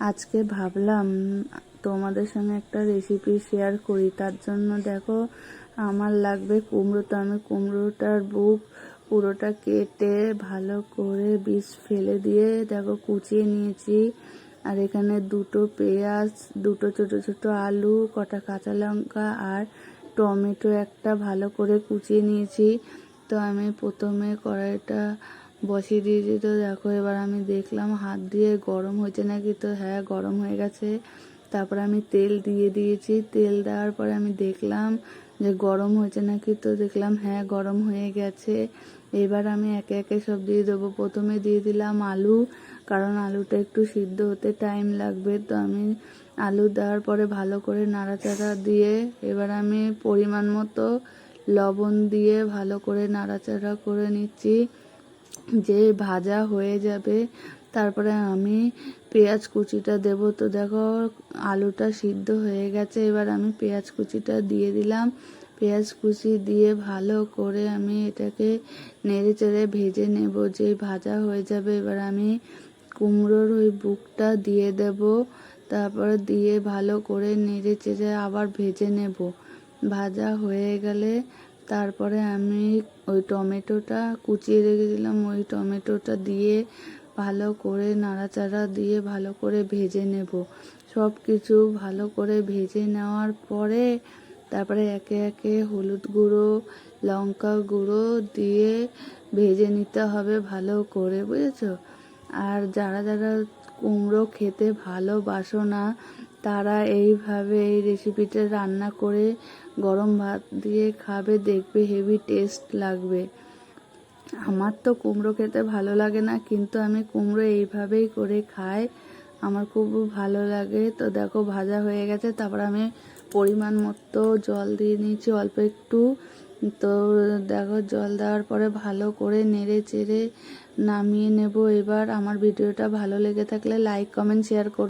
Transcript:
আজকে ভাবলাম, তোমাদের সঙ্গে একটা রেসিপি শেয়ার করি। তার জন্য দেখো, আমার লাগবে কুমড়ো। তো আমি কুমড়োটার বুক পুরোটা কেটে ভালো করে বীজ ফেলে দিয়ে দেখো কুচিয়ে নিয়েছি। আর এখানে দুটো পেঁয়াজ, দুটো ছোট ছোট আলু, কটা কাঁচা লঙ্কা আর টমেটো একটা ভালো করে কুচিয়ে নিয়েছি। তো আমি প্রথমে কড়াইটা বসিয়ে দিয়েছি তো দেখো, এবার আমি দেখলাম হাত দিয়ে গরম হয়েছে নাকি? তো হ্যাঁ গরম হয়ে গেছে। তারপর আমি তেল দিয়ে দিয়েছি। তেল দেওয়ার পরে আমি দেখলাম যে গরম হয়েছে নাকি? তো দেখলাম হ্যাঁ গরম হয়ে গেছে। এবার আমি একে একে সব দিয়ে দেবো। প্রথমে দিয়ে দিলাম আলু, কারণ আলুটা একটু সিদ্ধ হতে টাইম লাগবে। তো আমি আলু দেওয়ার পরে ভালো করে নাড়াচাড়া দিয়ে, এবার আমি পরিমাণ মতো লবণ দিয়ে ভালো করে নাড়াচাড়া করে নিচ্ছি। যে ভাজা হয়ে যাবে, তারপরে আমি পেঁয়াজ কুচিটা দেব। তো দেখো, আলুটা সিদ্ধ হয়ে গেছে, এবার আমি পেঁয়াজ কুচিটা দিয়ে দিলাম। পেঁয়াজ কুচি দিয়ে ভালো করে আমি এটাকে নেড়ে চেড়ে ভেজে নেব। যে ভাজা হয়ে যাবে, এবার আমি কুমড়োর ওই বুকটা দিয়ে দেব। তারপরে দিয়ে ভালো করে নেড়ে চেড়ে আবার ভেজে নেব। ভাজা হয়ে গেলে তারপরে আমি ওই টমেটোটা কুচিয়ে রেখেছিলাম। ওই টমেটোটা দিয়ে ভালো করে নাড়াচাড়া দিয়ে ভালো করে ভেজে নেব। সব কিছু ভালো করে ভেজে নেওয়ার পরে তারপরে একে একে হলুদ গুঁড়ো, লঙ্কা গুঁড়ো দিয়ে ভেজে নিতে হবে ভালো করে, বুঝেছ? আর যারা যারা কুমড়ো খেতে ভালোবাসো না, তারা এইভাবে এই রেসিপিটা রান্না করে গরম ভাত দিয়ে খাবে, দেখবে হেভি টেস্ট লাগবে। আমার তো কুমড়ো খেতে ভালো লাগে না, কিন্তু আমি কুমড়ো এইভাবেই করে খাই। আমার খুব ভালো লাগে। তো দেখো ভাজা হয়ে গেছে, তারপর আমি পরিমাণ মতো জল দিয়ে নিয়েছি, অল্প একটু। তো দেখো, জল দেওয়ার পরে ভালো করে নেড়ে চেড়ে নামিয়ে নেব। এবার আমার ভিডিওটা ভালো লেগে থাকলে লাইক কমেন্ট শেয়ার করো।